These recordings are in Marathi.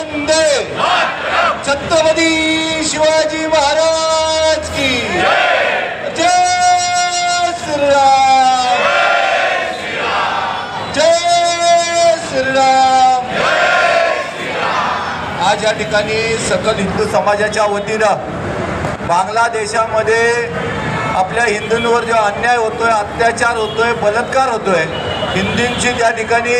वंदे। छत्रपती शिवाजी महाराज की। जय श्रीराम। जय श्रीराम। आज या ठिकाणी सकल हिंदू समाजाच्या वतीनं बांगलादेशामध्ये आपल्या हिंदूंवर जो अन्याय होतोय अत्याचार होतोय बलात्कार होतोय हिंदूंची त्या ठिकाणी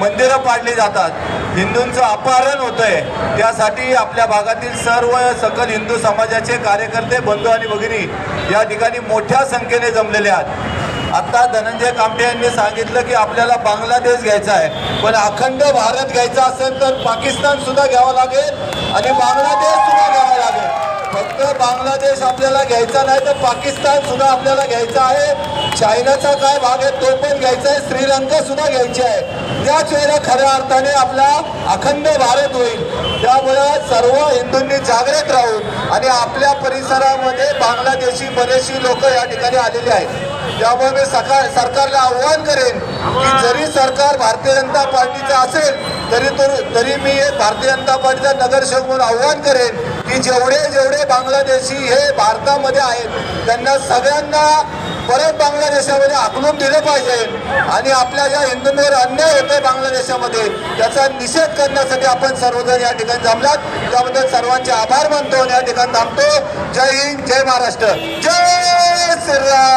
मंदिरं पाडली जातात. हिंदूंचं अपहरण होतंय. त्यासाठी आपल्या भागातील सर्व सकल हिंदू समाजाचे कार्यकर्ते बंधू आणि भगिनी या ठिकाणी मोठ्या संख्येने जमलेले आहेत. आत्ता धनंजय कामटे यांनी सांगितलं की आपल्याला बांगलादेश घ्यायचा आहे. पण अखंड भारत घ्यायचा असेल तर पाकिस्तान सुद्धा घ्यावं लागेल आणि बांगलादेश सुद्धा घ्यावा लागेल. फक्त बांगलादेश आपल्याला घ्यायचा नाही तर पाकिस्तान सुद्धा आपल्याला घ्यायचा आहे. चायनाचा काय भाग आहे तो पण घ्यायचा आहे. श्रीलंका सुद्धा घ्यायची आहे त्याच वेळेला खऱ्या अर्थाने आपला अखंड भारत होईल. त्यामुळे सर्व हिंदूंनी जागृत राहून आणि आपल्या परिसरामध्ये बांगलादेशी बरेचशी लोक या ठिकाणी आलेली आहेत. त्यामुळे मी सकाळ सरकारला आव्हान करेन की जरी सरकार भारतीय जनता पार्टीचं असेल तरी तो- तरी मी भारतीय जनता पार्टीचा नगरसेवक म्हणून आव्हान करेन की जेवढे जेवढे बांगलादेशी हे भारतामध्ये आहेत त्यांना सगळ्यांना परत बांगलादेशामध्ये आखलून दिलं पाहिजे. आणि आपल्या ज्या हिंदूंवर अन्याय होतोय बांगलादेशामध्ये त्याचा निषेध करण्यासाठी आपण सर्वजण या ठिकाणी जमलात. त्याबद्दल सर्वांचे आभार मानतो आणि या ठिकाणी थांबतो. जय हिंद जय महाराष्ट्र. जय श्रीराम